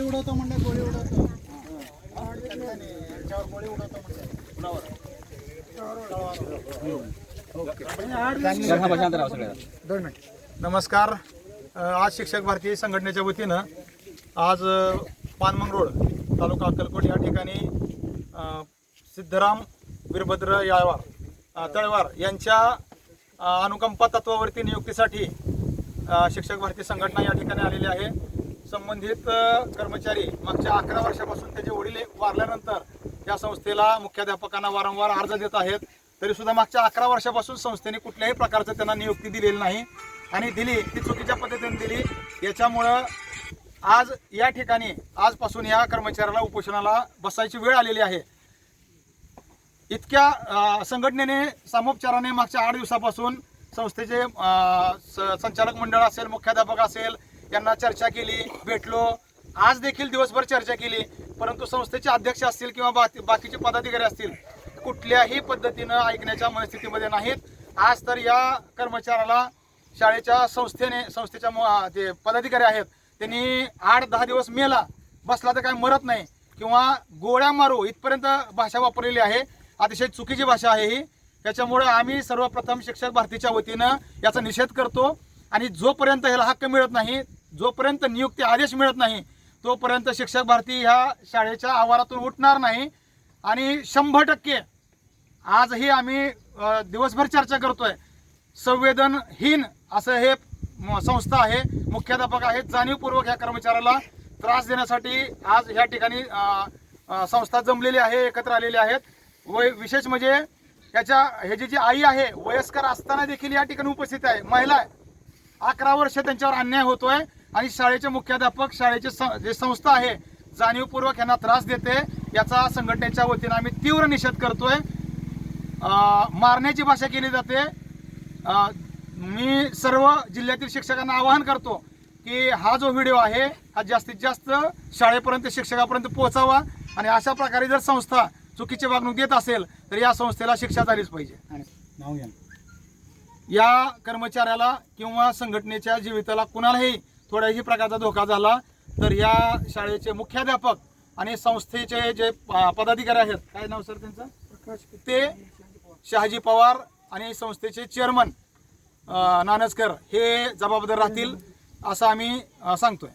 उडवतो म्हणजे गोळी उडवतो याच्यावर गोळी उडवतो. म्हणजे नमस्कार आज शिक्षक भारतीय संघटनेच्या वतीनं आज अ, पानमंग रोड तालुका अक्कलकोट या ठिकाणी सिद्धराम वीरभद्र याळवार तळवार यांच्या अनुकंपा तत्वावरती नियुक्तीसाठी शिक्षक भारतीय संघटना या ठिकाणी आलेली आहे. संबंधित कर्मचारी मागच्या अकरा वर्षापासून त्याचे वडील वारल्यानंतर या संस्थेला मुख्याध्यापकांना वारंवार अर्ज देत आहेत. तरी सुद्धा मागच्या अकरा वर्षापासून संस्थेने कुठल्याही प्रकारचं त्यांना नियुक्ती दिलेली नाही आणि दिली ती चुकीच्या पद्धतीने दिली. याच्यामुळं आज या ठिकाणी आजपासून या कर्मचाऱ्याला उपोषणाला बसायची वेळ आलेली आहे. इतक्या संघटनेने सामोपचाराने मागच्या आठ दिवसापासून संस्थेचे स- संचालक मंडळ असेल मुख्याध्यापक असेल यांना चर्चा केली भेटलो. आज देखील दिवसभर चर्चा केली. परंतु संस्थेचे अध्यक्ष असतील किंवा बाकी बाकीचे पदाधिकारी असतील कुठल्याही पद्धतीनं ऐकण्याच्या मनस्थितीमध्ये नाहीत. आज तर या कर्मचाऱ्याला शाळेच्या संस्थेने संस्थेच्या मु- ते पदाधिकारी आहेत त्यांनी आठ दहा दिवस मेला. बसला तर काय मरत नाही. किंवा गोळ्या मारू इथपर्यंत भाषा वापरलेली आहे. अतिशय चुकीची भाषा आहे ही. त्याच्यामुळे आम्ही सर्वप्रथम शिक्षक भारतीच्या वतीनं याचा निषेध करतो. आणि जोपर्यंत ह्याला हक्क मिळत नाही जोपर्यंत नियुक्ती आदेश मिळत नाही तोपर्यंत शिक्षक भारती ह्या शाळेच्या आवारातून उठणार नाही. आणि शंभर टक्के आजही आम्ही दिवसभर चर्चा करतोय. संवेदनहीन असं हे म- संस्था आहे मुख्याध्यापक आहेत जाणीवपूर्वक ह्या कर्मचाऱ्याला त्रास देण्यासाठी आज ह्या ठिकाणी संस्था जमलेली आहे एकत्र आलेली आहेत. व विशेष म्हणजे याच्या ह्याची जी आई आहे वयस्कर असताना देखील या ठिकाणी उपस्थित आहे महिला आहे. अकरा वर्ष त्यांच्यावर अन्याय होतोय. आणि शाळेचे मुख्याध्यापक शाळेचे सं- जे संस्था आहे जाणीवपूर्वक यांना त्रास देते. याचा संघटनेच्या वतीनं आम्ही तीव्र निषेध करतोय. मारण्याची भाषा केली जाते. मी सर्व जिल्ह्यातील शिक्षकांना आवाहन करतो की हा जो व्हिडिओ आहे हा जास्तीत जास्त शाळेपर्यंत शिक्षकापर्यंत पोहोचावा. आणि अशा प्रकारे जर संस्था चुकीची वागणूक देत असेल तर या संस्थेला शिक्षा झालीच पाहिजे. या कर्मचाऱ्याला किंवा संघटनेच्या जीविताला कुणालाही थोड्याही प्रकारचा धोका झाला तर या शाळेचे मुख्याध्यापक आणि संस्थेचे जे पदाधिकारी आहेत काय नाव सर त्यांचं? ते शहाजी पवार आणि संस्थेचे चेअरमन नानजकर हे जबाबदार राहतील असं आम्ही सांगतोय.